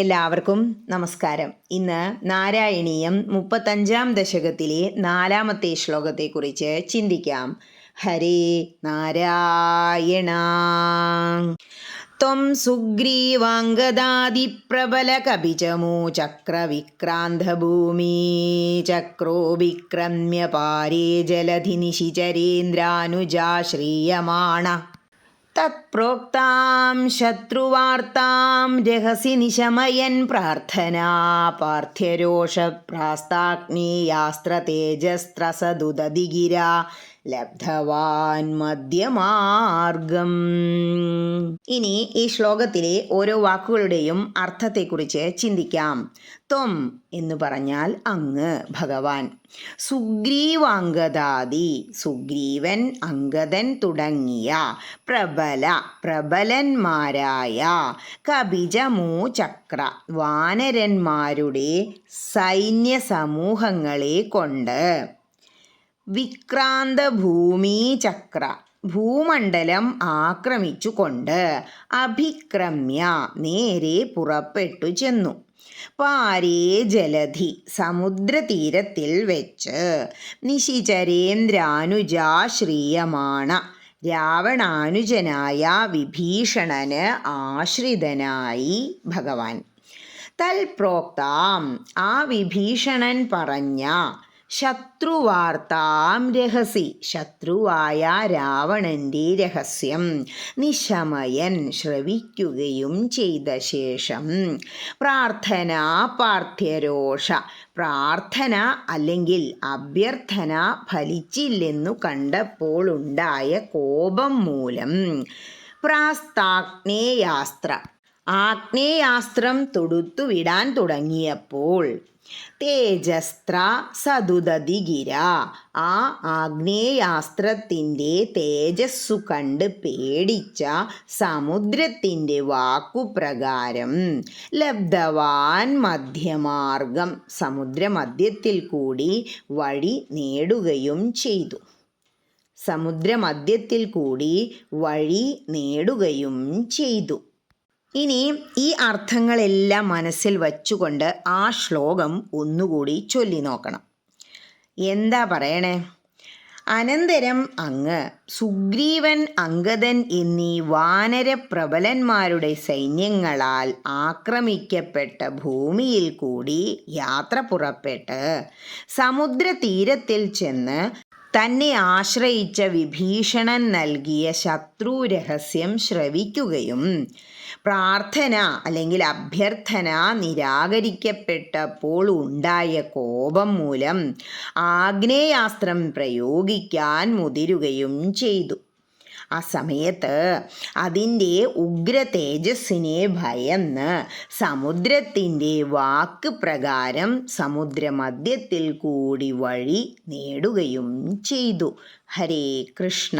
എല്ലാവർക്കും നമസ്കാരം. ഇന്ന് നാരായണീയം മുപ്പത്തഞ്ചാം ദശകത്തിലെ നാലാമത്തെ ശ്ലോകത്തെക്കുറിച്ച് ചിന്തിക്കാം. ഹരേ നാരായണ. ത്വം സുഗ്രീവാംഗദാദിപ്രബലകപിചമൂ ചക്രവിക്രാന്തഭൂമി ചക്രോ വിക്രമ്യ പാരേ ജലധി നിശിചരേന്ദ്രാനുജാശ്രീയമാണ തത്പ്രോക്താം ശത്രുവാർത്താം രഹസി നിശമയൻ പ്രാർത്ഥനാ പാർത്ഥ്യരോഷപ്രാസ്താഗ്നേയാസ്ത്രതേജസ്ത്രസദുദതിഗിര ലബ്ധവാൻ മധ്യമാർഗം. ഇനി ഈ ശ്ലോകത്തിലെ ഓരോ വാക്കുകളുടെയും അർത്ഥത്തെക്കുറിച്ച് ചിന്തിക്കാം. ത്വം എന്ന് പറഞ്ഞാൽ അങ്ങ് ഭഗവാൻ. സുഗ്രീവാംഗദാദി സുഗ്രീവൻ അംഗദൻ തുടങ്ങിയ പ്രബല പ്രബലന്മാരായ കബിജമോ ചക്ര വാനരന്മാരുടെ സൈന്യ സമൂഹങ്ങളെ കൊണ്ട് വിക്രാന്ത ഭൂമി ചക്ര. ഭൂമണ്ഡലം ആക്രമിച്ചുകൊണ്ട് അഭിക്രമ്യ നേരെ പുറപ്പെട്ടു ചെന്നു. പാരേ ജലധി സമുദ്രതീരത്തിൽ വെച്ച് നിശിചരേന്ദ്രാനുജാശ്രീയമാണ. രാവണാനുജനായ വിഭീഷണന് ആശ്രിതനായി ഭഗവാൻ. തൽപ്രോക്താം ആ വിഭീഷണൻ പറഞ്ഞ ശത്രുവാർത്താം രഹസി. ശത്രുവായ രാവണന്റെ രഹസ്യം. നിശമയൻ ശ്രവിക്കുകയും ചെയ്ത ശേഷം പ്രാർത്ഥന പാർത്ഥ്യരോഷ. പ്രാർത്ഥന അല്ലെങ്കിൽ അഭ്യർത്ഥന ഫലിച്ചില്ലെന്നു കണ്ടപ്പോൾ ഉണ്ടായ കോപം മൂലം പ്രാസ്താഗ്നേയാസ്ത്ര ആഗ്നേയാസ്ത്രം തൊടുത്തുവിടാൻ തുടങ്ങിയപ്പോൾ തേജസ്ത്ര സതുദതിഗിര ആ ആഗ്നേയാസ്ത്രത്തിന്റെ തേജസ്സു കണ്ട് പേടിച്ച സമുദ്രത്തിന്റെ വാക്കുപ്രകാരം ലബ്ധവാൻ മധ്യമാർഗം സമുദ്രമധ്യത്തിൽ കൂടി വഴി നേടുകയും ചെയ്തു. സമുദ്രമധ്യത്തിൽ കൂടി വഴി നേടുകയും ചെയ്തു. ഇനി ഈ അർത്ഥങ്ങളെല്ലാം മനസ്സിൽ വച്ചുകൊണ്ട് ആ ശ്ലോകം ഒന്നുകൂടി ചൊല്ലി നോക്കണം. എന്താ പറയണേ? അനന്തരം അങ്ങ് സുഗ്രീവൻ അങ്കദൻ എന്നീ വാനര പ്രബലന്മാരുടെ സൈന്യങ്ങളാൽ ആക്രമിക്കപ്പെട്ട ഭൂമിയിൽ കൂടി യാത്ര പുറപ്പെട്ട് സമുദ്രതീരത്തിൽ ചെന്ന് തന്നെ ആശ്രയിച്ച വിഭീഷണൻ നൽകിയ ശത്രു രഹസ്യം ശ്രവിക്കുകയും പ്രാർത്ഥന അല്ലെങ്കിൽ അഭ്യർത്ഥന നിരാകരിക്കപ്പെട്ടപ്പോൾ ഉണ്ടായ കോപം മൂലം ആഗ്നേയാസ്ത്രം പ്രയോഗിക്കാൻ മുതിരുകയും ചെയ്തു. ആ സമയത്ത് അതിന്റെ ഉഗ്ര തേജസ്സിനെ ഭയന്ന് സമുദ്രത്തിന്റെ വാക്ക് പ്രകാരം സമുദ്രമധ്യത്തിൽ കൂടി വഴി നേടുകയും ചെയ്തു. ഹരേ കൃഷ്ണ.